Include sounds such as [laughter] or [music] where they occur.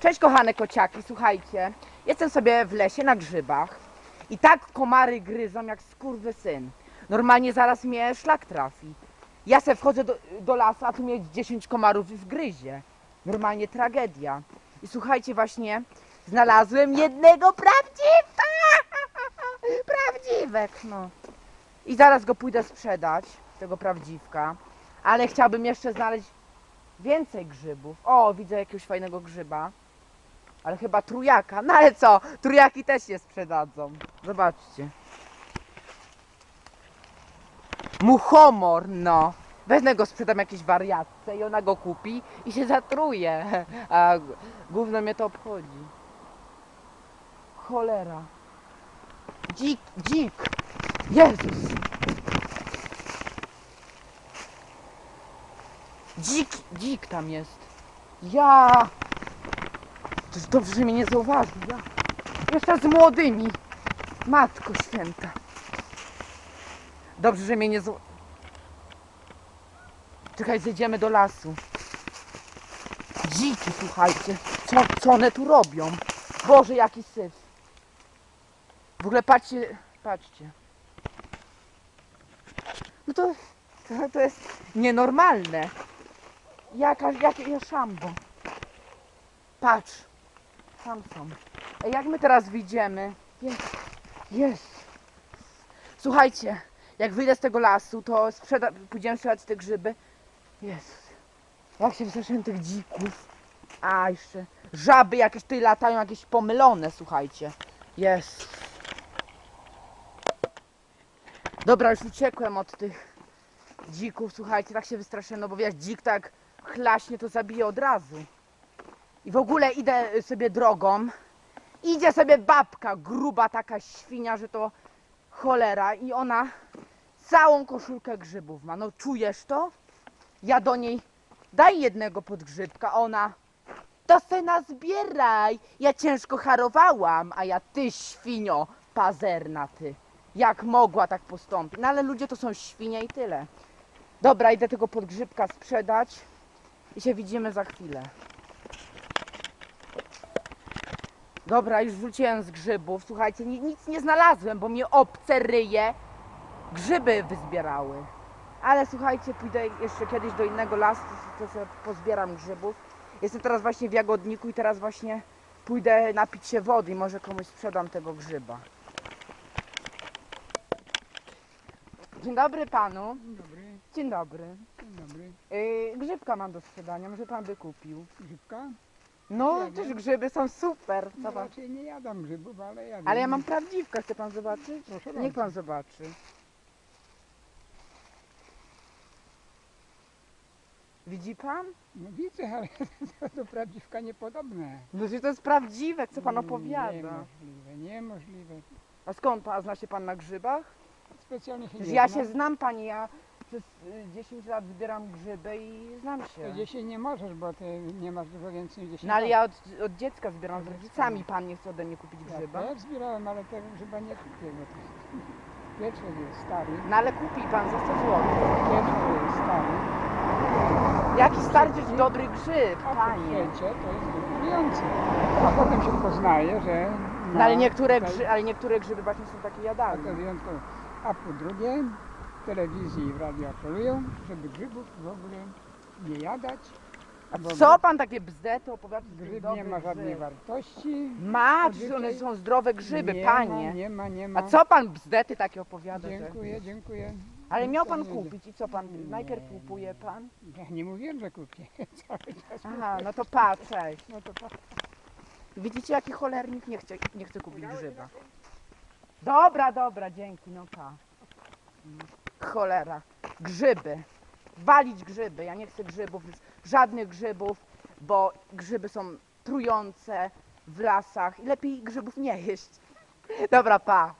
Cześć kochane kociaki, słuchajcie. Jestem sobie w lesie na grzybach i tak komary gryzą jak syn. Normalnie zaraz mnie szlak trafi. Ja se wchodzę do, do lasu, a tu mnie 10 komarów wgryzie. Normalnie tragedia. I słuchajcie, właśnie znalazłem jednego prawdziwka! [laughs] Prawdziwek, no. I zaraz go pójdę sprzedać, tego prawdziwka. Ale chciałbym jeszcze znaleźć więcej grzybów. O, widzę jakiegoś fajnego grzyba. Ale chyba trujaka. No ale co? Trujaki też się sprzedadzą. Zobaczcie. Muchomor, no. Wezmę go, sprzedam jakiejś wariatce i ona go kupi i się zatruje. [laughs] A gówno mnie to obchodzi. Cholera. Dzik, dzik. Jezus. Dzik, dzik tam jest. Ja. To dobrze, że mnie nie zauważył. Ja. Jeszcze z młodymi. Matko święta. Dobrze, że mnie nie zauważył. Czekaj, zejdziemy do lasu. Dziki, słuchajcie. Co, co one tu robią? Boże, jaki syf. W ogóle patrzcie, patrzcie. No to, to, to jest nienormalne. Jaka, jakie szambo. Patrz. Tam są. Jak my teraz wyjdziemy? Jest. Jest. Słuchajcie, jak wyjdę z tego lasu, to sprzeda- pójdziemy sprzedać te grzyby. Jest. Jak się wystraszyłem tych dzików. A, jeszcze żaby jakieś tutaj latają, jakieś pomylone, słuchajcie. Jest. Dobra, już uciekłem od tych dzików, słuchajcie, tak się wystraszyłem, no bo wiesz, dzik tak chlaśnie, to zabije od razu. I w ogóle idę sobie drogą, idzie sobie babka, gruba taka świnia, że to cholera i ona całą koszulkę grzybów ma. No czujesz to? Ja do niej daj jednego podgrzybka, ona to se nazbieraj, ja ciężko harowałam, a ja ty świnio pazerna ty. Jak mogła tak postąpić? No ale ludzie to są świnie i tyle. Dobra, idę tego podgrzybka sprzedać i się widzimy za chwilę. Dobra, już wróciłem z grzybów. Słuchajcie, ni- nic nie znalazłem, bo mnie obce ryje grzyby wyzbierały. Ale słuchajcie, pójdę jeszcze kiedyś do innego lasu, to, to sobie pozbieram grzybów. Jestem teraz właśnie w Jagodniku i teraz właśnie pójdę napić się wody i może komuś sprzedam tego grzyba. Dzień dobry panu. Dzień dobry, Dzień dobry. dzień dobry. Yy, grzybka mam do sprzedania, może pan by kupił. Grzybka? No, Ja też wiem. grzyby są super. Zobacz. raczej nie jadam grzybów, ale jadam. Ale ja mam prawdziwkę, chce pan zobaczyć? Proszę Niech pan zobaczy. Widzi pan? No widzę, ale [laughs] to do prawdziwka niepodobne. No, że to jest prawdziwe, co pan opowiada. Niemożliwe, niemożliwe. A skąd pan, zna się pan na grzybach? Specjalnie się nie ja znam. się znam pani, ja przez y, 10 lat zbieram grzyby i znam się. 10 nie możesz, bo ty nie masz dużo więcej niż 10 No ale lat. ja od, od dziecka zbieram z Od rodzicami, pan nie chce ode mnie kupić Ja grzyba. też zbierałem, ale tego grzyba nie kupię, bo to jest... Pierwszy jest stary, No ale kupi pan za 100 zł. pierwszy jest stary, Jaki starczy dobry grzyb, a po panie. trzecie to jest dokupujący. A potem się poznaje, że... No ale niektóre, grzy, ale niektóre grzyby właśnie są takie A to jadalne. wyjątkowo. A po drugie, telewizji i w radiu apelują, żeby grzybów w ogóle nie jadać. A bo co pan takie bzdety opowiada? Grzyb nie ma żadnej wartości. Ma, przecież one są zdrowe grzyby, nie panie. Ma, nie ma, nie ma. A co pan bzdety takie opowiada? Że... Dziękuję, dziękuję. Ale miał pan kupić i co pan? Najpierw kupuje pan? Ja nie mówiłem, że kupię. [laughs] Cały czas Aha, no to pa, cześć. No to pa. Widzicie jaki cholernik nie chce, nie chce kupić grzyba. Dobra, dobra, dzięki, no pa. Cholera. Grzyby. Walić grzyby. Ja nie chcę grzybów, żadnych grzybów, bo grzyby są trujące w lasach i lepiej grzybów nie jeść. Dobra, pa.